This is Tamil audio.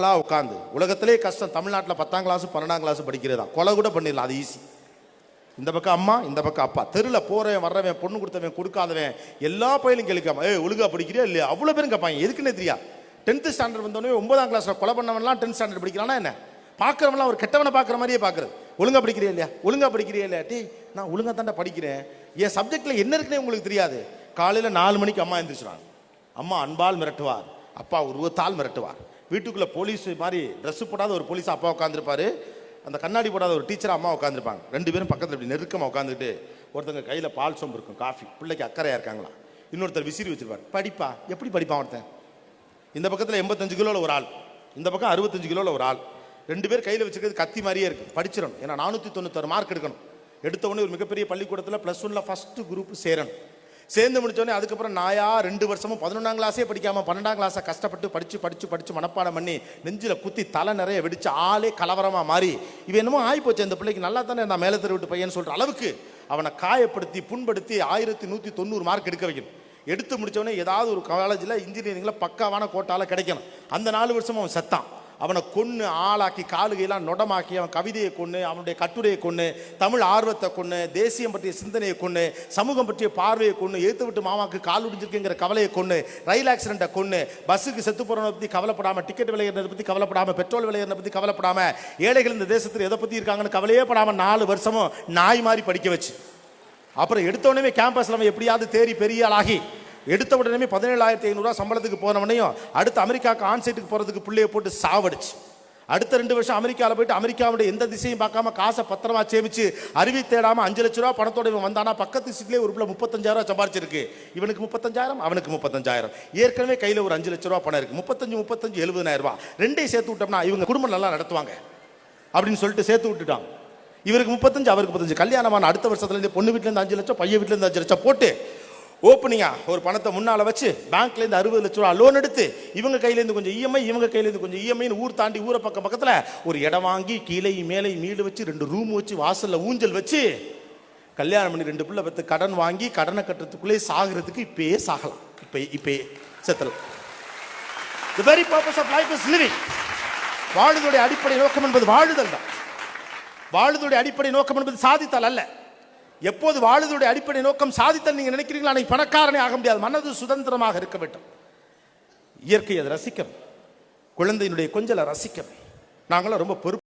நாளா உட்காந்து உலகத்திலே கஷ்டம். தமிழ்நாட்டில் பத்தாம் கிளாஸ் பன்னெண்டாம் கிளாஸ் படிக்கிறதா? கொலை கூட பண்ணிடலாம். அது ஈஸி இந்த பக்கம் அம்மா இந்த பக்கம் அப்பா. தெருவில் போகிறவன் வர்றவன் பொண்ணு கொடுத்தவன் கொடுக்காதவன் எல்லா பயிலும் கேட்காம ஏ ஒழுங்கா படிக்கிறியா இல்லையா? அவ்வளோ பேரும் கேட்பாங்க. எதுக்குன்னு தெரியா? டென்த்து ஸ்டாண்டர்ட் வந்தோடனே ஒன்பதாம் கிளாஸில் கொலை பண்ணவன்லாம் டென்த் ஸ்டாண்டர்ட் படிக்கிறானா என்ன? பார்க்குறவன்லாம் ஒரு கெட்டவனை பார்க்குற மாதிரியே பார்க்குறது. ஒழுங்காக படிக்கிறியா இல்லையா? ஒழுங்கா படிக்கிறியா இல்லையா? டீ நான் ஒழுங்கா தாண்டா படிக்கிறேன். என் சப்ஜெக்டில் என்ன இருக்குன்னே உங்களுக்கு தெரியாது. காலையில் நாலு மணிக்கு அம்மா எழுந்திரிச்சிடுவாங்க அம்மா அன்பால் மிரட்டுவார். அப்பா உருவத்தால் மிரட்டுவார். வீட்டுக்குள்ளே போலீஸ் மாதிரி ட்ரெஸ் போடாத ஒரு போலீஸ் அப்பா உட்காந்துருப்பாரு அந்த கண்ணாடி போடாத ஒரு டீச்சர் அம்மா உட்காந்துருப்பாங்க ரெண்டு பேரும் பக்கத்தில் இப்படி நெருக்கமாக உட்காந்துட்டு ஒருத்தங்க கையில் பால் சொம்பு இருக்கும் காஃபி பிள்ளைக்கு அக்கறையாக இருக்காங்களா? இன்னொருத்தர் விசிறி வச்சிருப்பார். படிப்பா? எப்படி படிப்பான் ஒருத்தன்? இந்த பக்கத்தில் எண்பத்தஞ்சு கிலோவில் ஒரு ஆள். இந்த பக்கம் அறுபத்தஞ்சு கிலோவில் ஒரு ஆள். ரெண்டு பேர் கையில் வச்சுக்கிறது கத்தி மாதிரியே இருக்கும் படிச்சிடணும். ஏன்னா நானூற்றி தொண்ணூத்தாறு மார்க் எடுக்கணும். எடுத்த உடனே ஒரு மிகப்பெரிய பள்ளிக்கூடத்தில் ப்ளஸ் ஒனில் ஃபஸ்ட்டு குரூப் சேரணும். சேர்ந்து முடிச்சோடனே அதுக்கப்புறம் நாயா ரெண்டு வருஷமும் பதினொன்றாம் கிளாஸே படிக்காம பன்னெண்டாம் கிளாஸை கஷ்டப்பட்டு படிச்சு படிச்சு படிச்சு மனப்பாடம் பண்ணி நெஞ்சில் குத்தி தலை நிறைய வெடிச்சு ஆளே கலவரமாக மாறி இவன் என்னமோ ஆகிப்போச்சு அந்த பிள்ளைக்கு நல்லா தானே நான் மேலே தெருவிட்டு பையன் சொல்கிற அளவுக்கு அவனை காயப்படுத்தி புண்படுத்தி ஆயிரத்தி நூற்றி தொண்ணூறு மார்க் எடுக்க வைக்கணும். எடுத்து முடிச்சவொடனே ஏதாவது ஒரு காலேஜில் இன்ஜினியரிங்கில் பக்காவான கோட்டால கிடைக்கணும். அந்த நாலு வருஷமும் அவன் செத்தான். அவனை கொன்று ஆளாக்கி காலுகையெல்லாம் நொடமாக்கி அவன் கவிதையை கொன்று அவனுடைய கட்டுரையை கொன்று தமிழ் ஆர்வத்தை கொன்று தேசியம் பற்றிய சிந்தனையை கொன்று சமூகம் பற்றிய பார்வையை கொன்று எழுத்து விட்டு மாமாவுக்கு கால் உடிஞ்சிருக்குங்கிற கவலையை கொன்று ரயில் ஆக்சிடென்ட்டை கொன்று பஸ்ஸுக்கு செத்து போகிறவனை பற்றி கவலைப்படாமல் டிக்கெட் விலையிறதை பற்றி கவலைப்படாமல் பெட்ரோல் விலையிறதை பற்றி கவலைப்படாமல் ஏழைகள் இந்த தேசத்தில் எதை பற்றி இருக்காங்கன்னு கவலையே படாமல் நாலு வருஷமும் நாய் மாதிரி படிக்க வச்சு. அப்புறம் எடுத்தோடனே கேம்பஸில் அவன் எப்படியாவது தேறி பெரிய ஆளாகி எடுத்த உடனே பதினேழாயிரத்தி ஐநூறுரூவா சம்பளத்துக்கு போனவனையும் அடுத்து அமெரிக்காவுக்கு ஆன்சைட்டுக்கு போகிறதுக்கு பிள்ளைய போட்டு சாவடிச்சு. அடுத்த ரெண்டு வருஷம் அமெரிக்காவில் போயிட்டு அமெரிக்காவுடைய எந்த திசையும் பார்க்காம காசை பத்திரமா சேமிச்சு அறிவி தேடாம அஞ்சு லட்ச ரூபா பணத்தோட இவன் வந்தானா பக்கத்து சீட்லேயே ஒரு பிள்ளை முப்பத்தஞ்சாயிரம் சம்பாரிச்சிருக்கு. இவனுக்கு முப்பத்தஞ்சாயிரம் அவனுக்கு முப்பத்தஞ்சாயிரம். ஏற்கனவே கையில் ஒரு அஞ்சு லட்ச ரூபா பணம் இருக்கு. முப்பத்தஞ்சு முப்பத்தஞ்சு எழுபதாயிரம் ரூபா. ரெண்டையும் சேர்த்து விட்டோம்னா இவங்க குடும்பம் நல்லா நடத்துவாங்க அப்படின்னு சொல்லிட்டு சேர்த்து விட்டுட்டான். இவருக்கு முப்பத்தஞ்சு அவருக்கு முப்பத்தஞ்சு. கல்யாணமான அடுத்த வருஷத்துலேருந்து பொண்ணு வீட்டிலேருந்து அஞ்சு லட்சம் பையன் வீட்டிலேருந்து அஞ்சு லட்சம் போட்டு ஓப்பனிங்கா ஒரு பணத்தை முன்னால் வச்சு பேங்க்லேருந்து அறுபது லட்ச ரூபா லோன் எடுத்து இவங்க கையிலேருந்து கொஞ்சம் இஎம்ஐ இவங்க கையிலேருந்து கொஞ்சம் இஎம்ஐன்னு ஊர் தாண்டி ஊரை பக்கம் பக்கத்தில் ஒரு இடம் வாங்கி கீழே மேலே மீடு வச்சு ரெண்டு ரூம் வச்சு வாசலில் ஊஞ்சல் வச்சு கல்யாணம் பண்ணி ரெண்டு பிள்ளை பத்து கடன் வாங்கி கடனை கட்டுறதுக்குள்ளே சாகிறதுக்கு இப்பயே சாகலாம். இப்போ இப்பயே செத்தலாம். The very purpose of life is living வாழுதோடைய அடிப்படை நோக்கம் என்பது வாழுதல் தான். வாழுதோடைய அடிப்படை நோக்கம் என்பது சாதித்தல் அல்ல. எப்போது வாழுதோடைய அடிப்படை நோக்கம் சாதித்தல் நீங்க நினைக்கிறீங்களா? அன்னைக்கு பணக்காரனே ஆக முடியாது. மனது சுதந்திரமாக இருக்க வேண்டும். இயற்கை அதை ரசிக்கணும். குழந்தையினுடைய கொஞ்சலை ரசிக்கணும். நாங்களாம் ரொம்ப பொறுப்பு